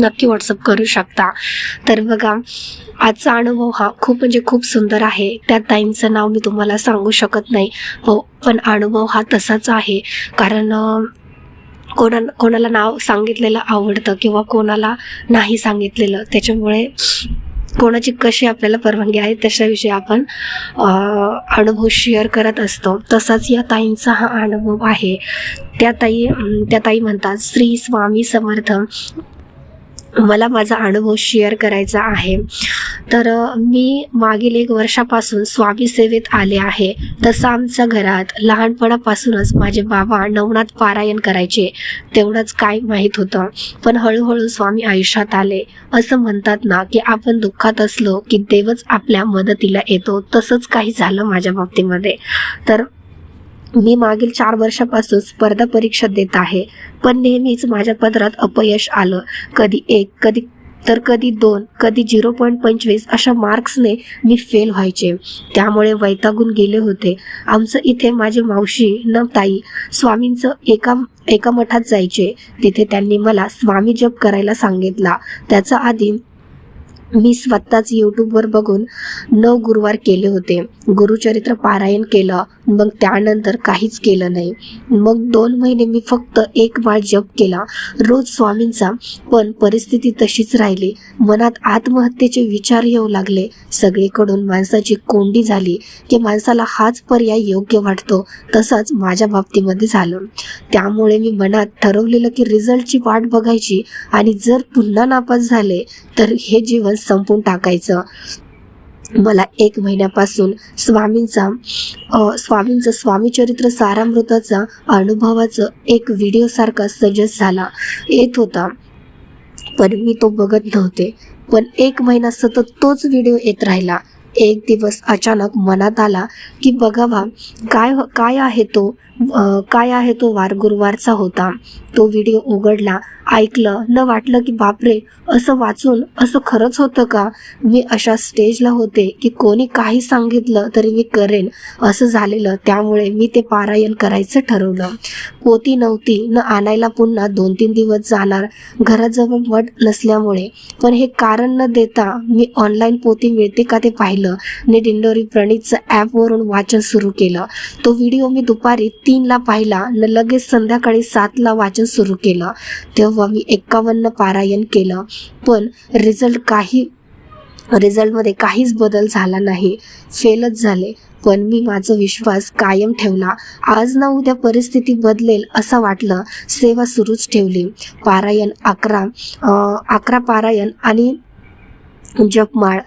नक्की व्हॉट्सअप करू शकता. तर बघा आजचा अनुभव हा खूप म्हणजे खूप सुंदर आहे. त्या ताईंचं नाव मी तुम्हाला सांगू शकत नाही. हो, पण अनुभव हा तसाच आहे. कारण कोणा कोणाला नाव सांगितलेलं आवडतं किंवा कोणाला नाही सांगितलेलं त्याच्यामुळे कोणाची कशी आपल्याला परवानगी आहे त्याच्याविषयी आपण अनुभव शेअर करत असतो. तसाच या ताईंचा हा अनुभव आहे. त्या ताई त्या ताई म्हणतात श्री स्वामी समर्थ मला माझा अनुभव शेअर करायचा आहे. तर मी मागील एक वर्षापासून स्वामी सेवेत आले आहे. तसं आमच्या घरात लहानपणापासूनच माझे बाबा नवनाथ पारायण करायचे तेवढंच काय माहीत होतं. पण हळूहळू स्वामी आयुष्यात आले. असं म्हणतात ना की आपण दुःखात असलो की देवच आपल्या मदतीला येतो तसंच काही झालं माझ्या बाबतीमध्ये. तर मी मागील चार वर्षापासून स्पर्धा परीक्षा देत आहे पण नेहमीच माझ्या पदरात अपयश आलं. कधी एक कधी तर कधी दोन कधी झिरो पॉईंट पंचवीस अशा मार्क्सने मी फेल व्हायचे. त्यामुळे वैतागून गेले होते. आमचं इथे माझी मावशी न ताई स्वामींचं एका एका मठात जायचे. तिथे त्यांनी मला स्वामी जप करायला सांगितला. त्याचा आधी मी स्वतःच यूट्यूबवर बघून नऊ गुरुवार केले होते. गुरुचरित्र पारायण केलं मग त्यानंतर काहीच केलं नाही. मग दोन महिने मी फक्त एक माळ जप केला. रोज स्वामींचा पण परिस्थिती तशीच राहिली. मनात आत्महत्येचे विचार येऊ लागले. सगळीकडून माणसाची कोंडी झाली की माणसाला हाच पर्याय योग्य वाटतो तसंच माझ्या बाबतीमध्ये झालं. त्यामुळे मी मनात ठरवलेलं की रिझल्टची वाट बघायची आणि जर पुन्हा नापास झाले तर हे जीवन संपून टाकायचं. मला एक महिन्यापासून स्वामींचा स्वामींचं स्वामीचरित्र सारामृताचा अनुभवाचं एक व्हिडिओसारखा सजेस्ट झाला. येत होता. पण मी तो बघत नव्हते. पण एक महिना सतत तोच व्हिडिओ येत राहिला. एक दिवस अचानक मनात आला की बघावा काय काय आहे तो काय आहे तो वार गुरुवारचा होता. तो व्हिडिओ उघडला ऐकलं न वाटलं की बापरे असं वाचून असं खरंच होतं का? मी अशा स्टेजला होते की कोणी काही सांगितलं तरी मी करेन. असं झालेलं. त्यामुळे मी ते पारायण करायचं ठरवलं. पोती नव्हती. न आणायला पुन्हा दोन तीन दिवस जाणार. घराजवळ मठ नसल्यामुळे. पण हे कारण न देता मी ऑनलाईन पोती मिळते का ते पाहिलं. ने दिंडोरी प्रणीतचं ॲपवरून वाचन सुरू केलं. तो व्हिडिओ मी दुपारी तीनला पाहिला. न लगेच संध्याकाळी सातला वाचन सुरू केलं. तेव्हा मी एक्कावन्न पारायण केलं. पण रिझल्ट काही रिझल्टमध्ये काहीच बदल झाला नाही. फेलच झाले. पण मी माझा विश्वास कायम ठेवला. आज ना उद्या परिस्थिती बदलेल असं वाटलं. सेवा सुरूच ठेवली. पारायण अकरा अकरा पारायण आणि जपमाळ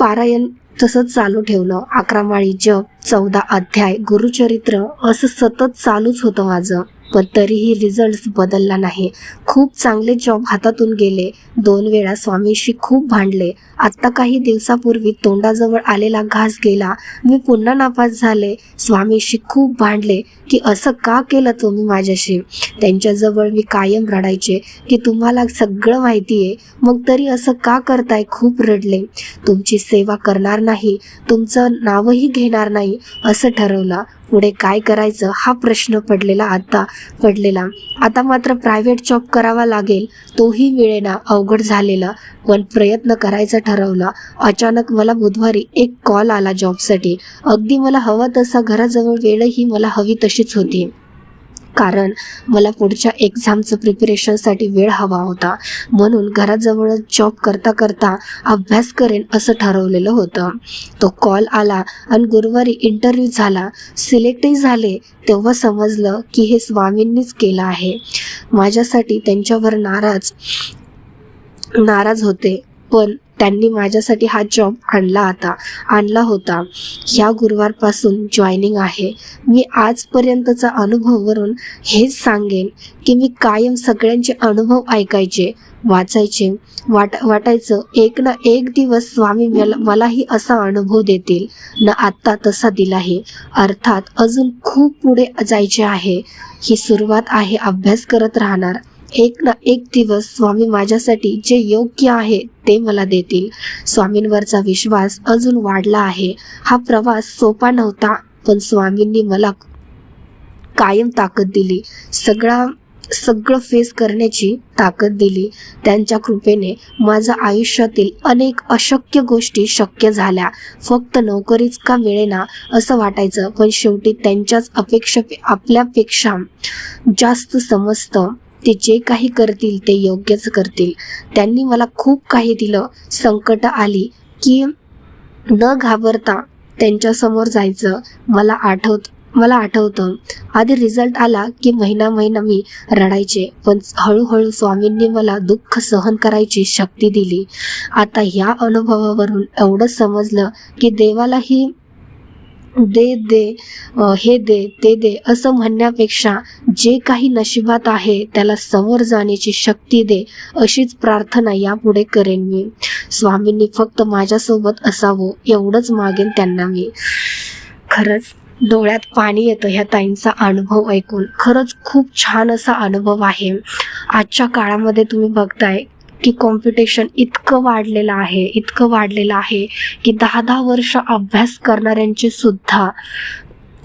पारायण तसंच चालू ठेवलं. अकरा माळी जप चौदा अध्याय गुरुचरित्र असं सतत चालूच होतं माझं. पण तरीही रिझल्ट बदलला नाही. खूप चांगले जॉब हातातून गेले. दोन वेळा स्वामीशी खूप भांडले. आत्ता काही दिवसापूर्वी तोंडाजवळ आलेला घास गेला. मी पुन्हा नापास झाले. स्वामीशी खूप भांडले की असं का केलं तुम्ही माझ्याशी? त्यांच्याजवळ मी कायम रडायचे की तुम्हाला सगळं माहिती आहे मग तरी असं का करताय? खूप रडले. तुमची सेवा करणार नाही. तुमचं नावही घेणार नाही असं ठरवलं. पुढे काय करायचं? हा प्रश्न पडलेला आता पडलेला. आता मात्र प्रायव्हेट जॉब करावा लागेल तोही वेळेना अवघड झालेला. पण प्रयत्न करायचं ठरवलं. अचानक मला बुधवारी एक कॉल आला जॉबसाठी अगदी मला हवा तसा घराजवळ वेळही मला हवी तशीच होती. कारण मला पुढच्या एक्झामचं प्रिपरेशनसाठी वेळ हवा होता. म्हणून घराजवळच जॉब करता करता अभ्यास करेन असं ठरवलेलं होतं. तो कॉल आला आणि गुरुवारी इंटरव्ह्यू झाला. सिलेक्टही झाले तेव्हा समजलं की हे स्वामींनीच केलं आहे. माझ्यासाठी त्यांच्यावर नाराज नाराज होते. पण त्यांनी माझ्यासाठी हा जॉब आणला आता आणला होता. ह्या गुरुवारपासून जॉईनिंग आहे. मी आजपर्यंतचा अनुभववरून हेच सांगेन की मी कायम सगळ्यांचे अनुभव ऐकायचे वाचायचे. वाट वाटायचं एक ना एक दिवस स्वामी मलाही असा अनुभव देतील. न आत्ता तसा दिलाही अर्थात अजून खूप पुढे जायचे आहे. ही सुरुवात आहे अभ्यास करत राहणार. एक ना एक दिवस स्वामी माझ्यासाठी जे योग्य आहे ते मला देतील. स्वामींवरचा विश्वास अजून वाढला आहे. हा प्रवास सोपा नव्हता पण स्वामींनी मला कायम ताकद दिली. सगळा सगळं फेस करण्याची ताकद दिली. त्यांच्या कृपेने माझ्या आयुष्यातील अनेक अशक्य गोष्टी शक्य झाल्या. फक्त नोकरीच का मिळेना असं वाटायचं पण शेवटी त्यांच्याच अपेक्षा आपल्यापेक्षा जास्त समजतं ते जे काही करतील ते योग्यच करतील. त्यांनी मला खूप काही दिलं. संकट आली की न घाबरता त्यांच्यासमोर जायचं मला आठवत मला आठवतं. आधी रिझल्ट आला की महिना महिना मी रडायचे. पण हळूहळू स्वामींनी मला दुःख सहन करायची शक्ती दिली. आता ह्या अनुभवावरून एवढं समजलं की देवालाही दे दे हे दे ते दे असं म्हणण्यापेक्षा जे काही नशिबात आहे त्याला समोर जाण्याची शक्ती दे अशीच प्रार्थना यापुढे करेन मी. स्वामींनी फक्त माझ्यासोबत असावं एवढंच मागेन त्यांना मी. खरंच डोळ्यात पाणी येतं ह्या ताईंचा अनुभव ऐकून. खरंच खूप छान असा अनुभव आहे. आजच्या काळामध्ये तुम्ही बघताय की कॉम्पिटिशन इतकं वाढलेलं आहे इतकं वाढलेलं आहे की दहा दहा वर्ष अभ्यास करणाऱ्यांचे सुद्धा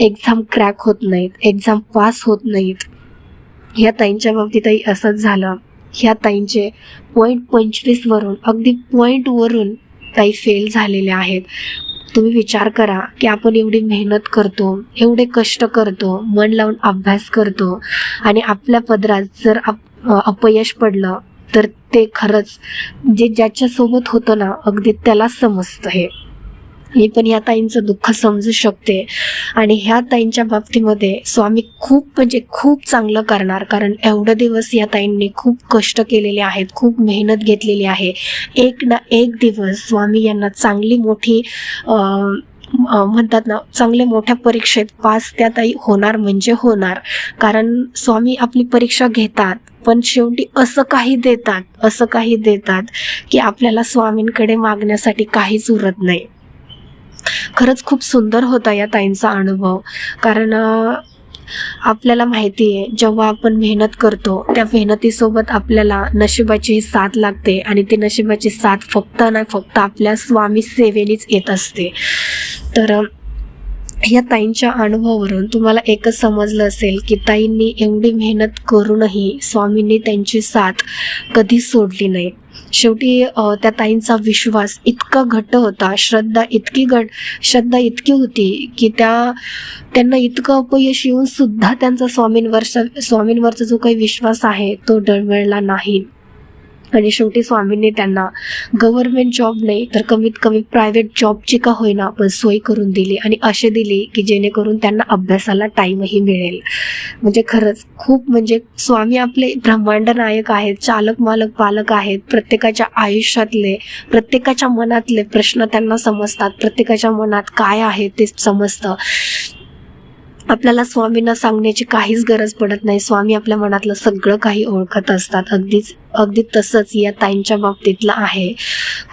एक्झाम क्रॅक होत नाहीत एक्झाम पास होत नाहीत. ह्या ताईंच्या बाबतीतही असंच झालं. ह्या ताईंचे पॉईंट पंचवीसवरून अगदी पॉईंटवरून ताई फेल झालेले आहेत. तुम्ही विचार करा की आपण एवढी मेहनत करतो एवढे कष्ट करतो मन लावून अभ्यास करतो आणि आपल्या पदरात जर अप अपयश पडलं ते खरंच जे ज्याच्यासोबत होतं ना अगदी त्यालाच समजतं हे. मी पण या ताईंचं दुःख समजू शकते. आणि ह्या ताईंच्या बाबतीमध्ये स्वामी खूप म्हणजे खूप चांगलं करणार. कारण एवढं दिवस या ताईंनी खूप कष्ट केलेले आहेत खूप मेहनत घेतलेली आहे. एक ना एक दिवस स्वामी यांना चांगली मोठी म्हणतात ना चांगले मोठ्या परीक्षेत पास त्या ताई होणार म्हणजे होणार. कारण स्वामी आपली परीक्षा घेतात पण शेवटी असं काही देतात असं काही देतात की आपल्याला स्वामींकडे मागण्यासाठी काहीच उरत नाही. खरंच खूप सुंदर होता या ताईंचा अनुभव. कारण आपल्याला माहिती आहे जेव्हा आपण मेहनत करतो त्या मेहनतीसोबत आपल्याला नशिबाची साथ लागते आणि ती नशिबाची साथ फक्त नाही फक्त आपल्या स्वामी सेवेनेच येत असते. तर या ताईंच्या अनुभवावरून तुम्हाला एकच समजलं असेल की ताईंनी एवढी मेहनत करूनही स्वामींनी त्यांची साथ कधी सोडली नाही. शेवटी त्या ताईंचा विश्वास इतका घट्ट होता श्रद्धा इतकी घट श्रद्धा इतकी होती की त्या त्यांना इतकं अपयश येऊन सुद्धा त्यांचा स्वामींवरचा स्वामींवरचा जो काही विश्वास आहे तो डळमळला नाही. आणि शेवटी स्वामींनी त्यांना गव्हर्नमेंट जॉब नाही तर कमीत कमी प्रायव्हेट जॉबची का होईना पण सोय करून दिली आणि असे दिली की जेणेकरून त्यांना अभ्यासाला टाईमही मिळेल. म्हणजे खरंच खूप म्हणजे स्वामी आपले ब्रह्मांड नायक आहेत चालक मालक पालक आहेत प्रत्येकाच्या आयुष्यातले प्रत्येकाच्या मनातले प्रश्न त्यांना समजतात प्रत्येकाच्या मनात काय आहे ते समजतं. आपल्याला स्वामींना सांगण्याची काहीच गरज पडत नाही. स्वामी आपल्या मनातलं सगळं काही ओळखत असतात. अगदीच अगदी तसंच या ताईंच्या बाबतीतलं आहे.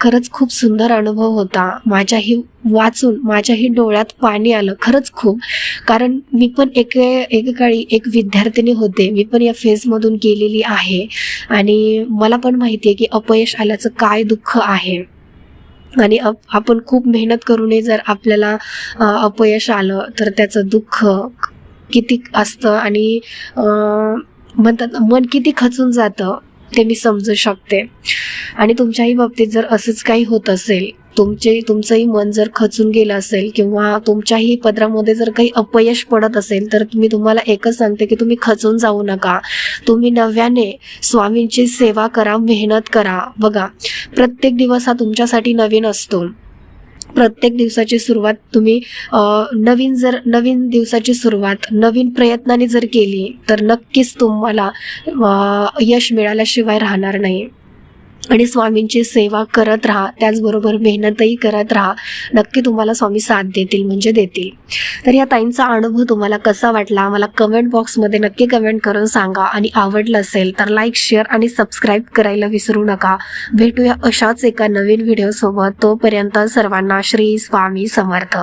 खरंच खूप सुंदर अनुभव होता. माझ्याही वाचून माझ्याही डोळ्यात पाणी आलं. खरंच खूप. कारण मी पण एके एकेकाळी एक विद्यार्थिनी होते. मी पण या फेजमधून गेलेली आहे. आणि मला पण माहिती आहे की अपयश आल्याचं काय दुःख आहे. आणि अप- आपण खूप मेहनत करूनही जर आपल्याला अपयश आलं तर त्याचं दुःख किती असतं आणि म्हणतात मन किती खचून जातं ते मी समजू शकते. आणि तुमच्याही बाबतीत जर असंच काही होत असेल तुमचे तुमचंही मन जर खचून गेलं असेल किंवा तुमच्याही पदरामध्ये जर काही अपयश पडत असेल तर मी तुम्हाला एकच सांगते की तुम्ही खचून जाऊ नका. तुम्ही नव्याने स्वामींची सेवा करा मेहनत करा. बघा प्रत्येक दिवस हा तुमच्यासाठी नवीन असतो. प्रत्येक दिवसाची सुरुवात तुम्ही नवीन जर नवीन दिवसाची सुरुवात नवीन प्रयत्नाने जर केली तर नक्कीच तुम्हाला यश मिळाल्याशिवाय राहणार नाही. आणि स्वामींची सेवा करत राहा त्याचबरोबर मेहनतही करत राहा. नक्की तुम्हाला स्वामी साथ देतील म्हणजे देतील. तर या ताईंचा अनुभव तुम्हाला कसा वाटला? मला कमेंट बॉक्समध्ये नक्की कमेंट करून सांगा. आणि आवडलं असेल तर लाईक शेअर आणि सबस्क्राईब करायला विसरू नका. भेटूया अशाच एका नवीन व्हिडिओसोबत तोपर्यंत सर्वांना श्री स्वामी समर्थ.